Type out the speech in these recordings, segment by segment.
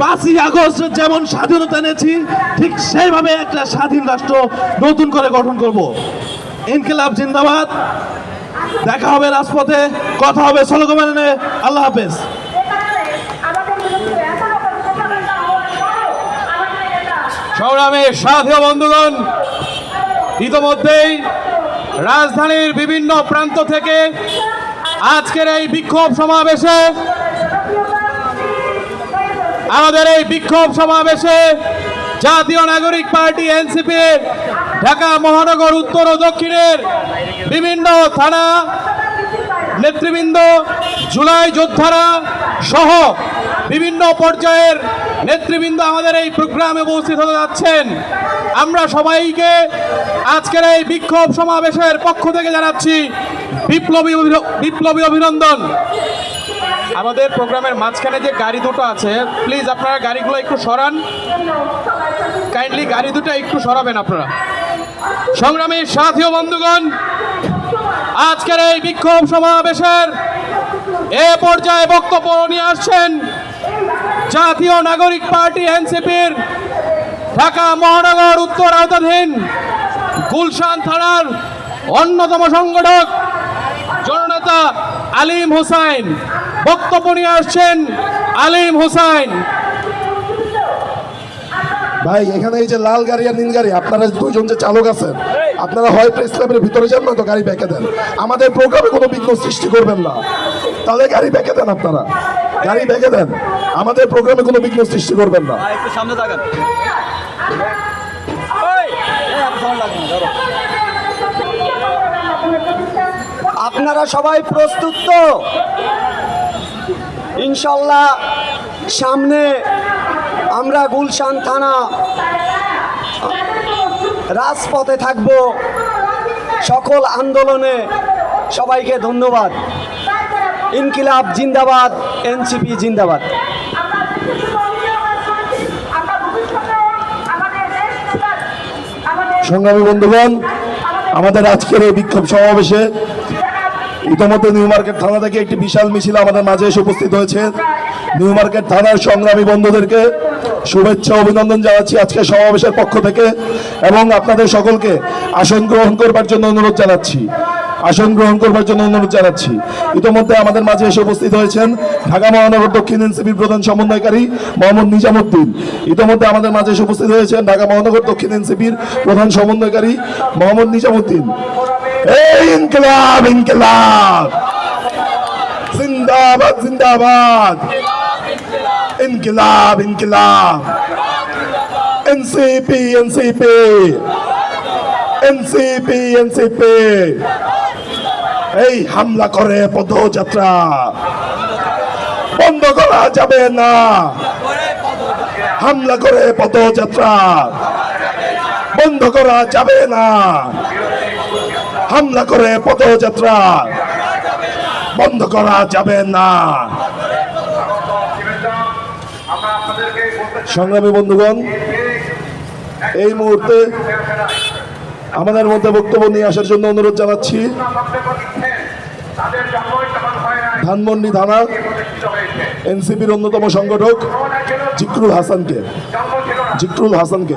পাঁচই আগস্ট যেমন স্বাধীনতা এনেছি, ঠিক সেইভাবে একটা স্বাধীন রাষ্ট্র নতুন করে গঠন করব। ইনকিলাব জিন্দাবাদ। দেখা হবে রাজপথে, কথা হবে স্লোগানে আল্লাহ হাফেজ। সংগ্রামের সাথী বন্ধুগণ, ইতোমধ্যেই রাজধানীর বিভিন্ন প্রান্ত থেকে আজকের এই বিক্ষোভ সমাবেশে আমাদের এই বিক্ষোভ সমাবেশে জাতীয় নাগরিক পার্টি এনসিপির ঢাকা মহানগর উত্তর ও দক্ষিণের বিভিন্ন থানা নেতৃবৃন্দ, জুলাই যোদ্ধারা সহ বিভিন্ন পর্যায়ের নেতৃবৃন্দ আমাদের এই প্রোগ্রামে উপস্থিত হতে যাচ্ছেন। আমরা সবাইকে আজকের এই বিক্ষোভ সমাবেশের পক্ষ থেকে জানাচ্ছি বিপ্লবী বিপ্লবী অভিনন্দন। আমাদের প্রোগ্রামের মাঝখানে যে গাড়ি দুটো আছে প্লিজ আপনারা গাড়িগুলো একটু সরান। কাইন্ডলি গাড়ি দুটো একটু সরাবেন আপনারা। সংগ্রামী সাথী ও বন্ধুগণ, আজকের এই বিক্ষোভ সমাবেশের এ পর্যায়ে বক্তব্য নিয়ে আসছেন জাতীয় নাগরিক পার্টি এনসিপির ঢাকা মহানগর উত্তর আওতাধীন গুলশান থানার অন্যতম সংগঠক আলিম হোসাইন বক্তব্য নিয়ে আসছেন আলিম হোসাইন। ভাই এখানে এই যে লাল গাড়ি আর নীল গাড়ি আপনারা দুইজন যে চালক আছেন আপনারা হয় প্রেস ক্লাবের ভিতরে যান না তো গাড়ি ব্যাকে দেন। আমাদের প্রোগ্রামে কোনো বিঘ্ন সৃষ্টি করবেন না। তাহলে গাড়ি ব্যাকে দেন আপনারা। গাড়ি ব্যাকে দেন। আমাদের প্রোগ্রামে কোনো বিঘ্ন সৃষ্টি করবেন না। একটু সামনে আপনারা সবাই প্রস্তুত তো? ইনশাল্লাহ সামনে আমরা গুলশান থানা রাজপথে থাকব। সকল আন্দোলনে সবাইকে ধন্যবাদ। ইনকিলাব জিন্দাবাদ, এনসিপি জিন্দাবাদ। সংগ্রামী বন্ধুগণ, আমাদের আজকের এই বিক্ষোভ সমাবেশে ইতিমধ্যে নিউ মার্কেট থানা থেকে একটি বিশাল মিছিল আমাদের মাঝে এসে উপস্থিত হয়েছে। নিউ মার্কেট থানার সংগ্রামী বন্ধুদেরকে শুভেচ্ছা, অভিনন্দন জানাচ্ছি আজকে সমাবেশের পক্ষ থেকে এবং আপনাদের সকলকে আসন গ্রহণ করবার জন্য অনুরোধ জানাচ্ছি। আসন গ্রহণ করবার জন্য অনুরোধ জানাচ্ছি। ইতিমধ্যে আমাদের মাঝে এসে উপস্থিত হয়েছেন ঢাকা মহানগর দক্ষিণ এনসিপির প্রধান সমন্বয়কারী মোহাম্মদ নিজামুদ্দিন। ইতিমধ্যে আমাদের মাঝে এসে উপস্থিত হয়েছেন ঢাকা মহানগর দক্ষিণ এনসিপির প্রধান সমন্বয়কারী মোহাম্মদ নিজামুদ্দিন। এই ইনকিলাব ইনকিলাব। জিন্দাবাদ জিন্দাবাদ। ইনকিলাব ইনকিলাব। NCP NCP. NCP NCP. এই হামলা করে পদযাত্রা। বন্ধ করা যাবে না। হামলা করে পদযাত্রা। বন্ধ করা যাবে না। হামলা করে পদযাত্রা বন্ধ করা যাবে না। সংগ্রামী বন্ধুগণ, এই মুহূর্তে আমাদের মধ্যে বক্তব্য নিয়ে আসার জন্য অনুরোধ জানাচ্ছি। ধানমন্ডি থানা এনসিপির অন্যতম সংগঠক জিকরুল হাসানকে। জিকরুল হাসানকে।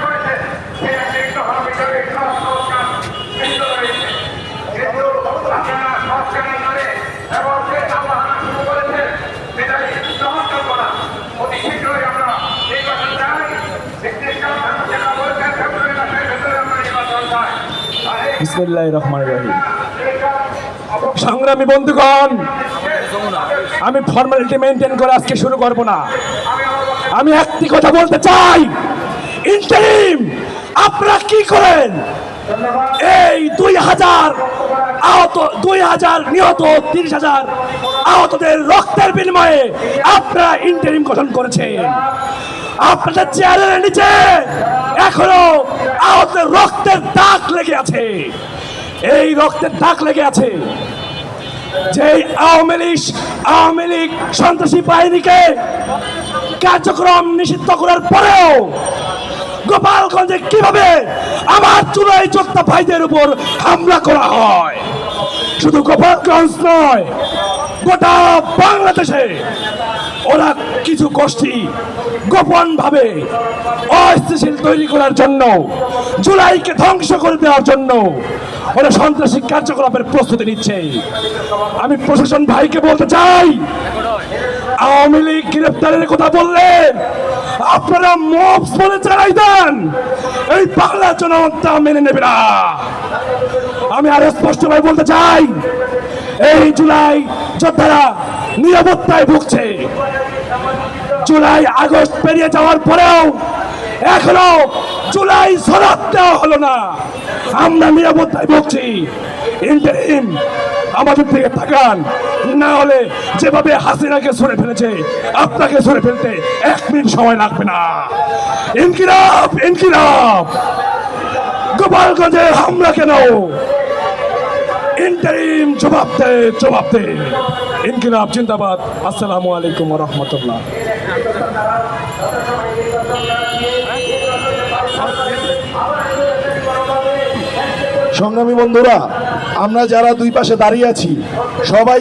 সংগ্রামী বন্ধুগণ, আমি ফর্মালিটি মেনটেন করে আজকে শুরু করব না। আমি একটি কথা বলতে চাই। আপনারা কি করেন? এই দুই হাজার আহত, দুই হাজার নিহত, তিরিশ হাজার আহতদের রক্তের বিনিময়ে আপনারা ইন্টারিম গঠন করেছেন। আপনাদের চেয়ারের নিচে এখনও আহতের রক্তের দাগ লেগে আছে। এই রক্তের দাগ লেগে আছে। যে আওয়ামী লীগ আওয়ামী লীগ সন্ত্রাসী বাহিনীকে কার্যক্রম নিষিদ্ধ করার পরেও গোপালগঞ্জে কীভাবে আমার চুলাই যোদ্ধা ভাইদের উপর হামলা করা হয়? শুধু গোপালগঞ্জ নয়, গোটা বাংলাদেশে ওরা কিছু গোষ্ঠী গোপন ভাবে অস্থিতিশীল তৈরি করার জন্য, জুলাইকে ধ্বংস করে দেওয়ার জন্য ওরা সন্ত্রাসী কার্যকলাপের প্রস্তুতি নিচ্ছে। আমি প্রশাসন ভাইকে বলতে চাই, আওয়ামী লীগ গ্রেপ্তারের কথা বললেন আপনারা মফ বলে চালাই দেন, এই বাংলা জনগণ মেনে নেবে না। আমি আরও স্পষ্টভাবে বলতে চাই, এই জুলাই যোদ্ধারা নিরাপত্তায় ভুগছে। জুলাই, আগস্ট পেরিয়ে যাওয়ার পরেও এখনও জুলাই সরাত দেওয়া হলো না। আমরা নিরাপত্তায় ভুগছি। ইন্টারিম, আমাদের থেকে তাকান। না হলে যেভাবে হাসিনাকে সরে ফেলেছে, আপনাকে সরে ফেলতে এক মিনিট সময় লাগবে না। ইনকিলাব ইনকিলাব। গোপালগঞ্জে হামলা কেন? ইন্টারিম, জবাব দে জবাব দে। ইনকিলাব জিন্দাবাদ। আসসালামু আলাইকুম রহমতুল্লাহ। সংগ্রামী বন্ধুরা আমরা যারা দুই পাশে দাঁড়িয়ে আছি সবাই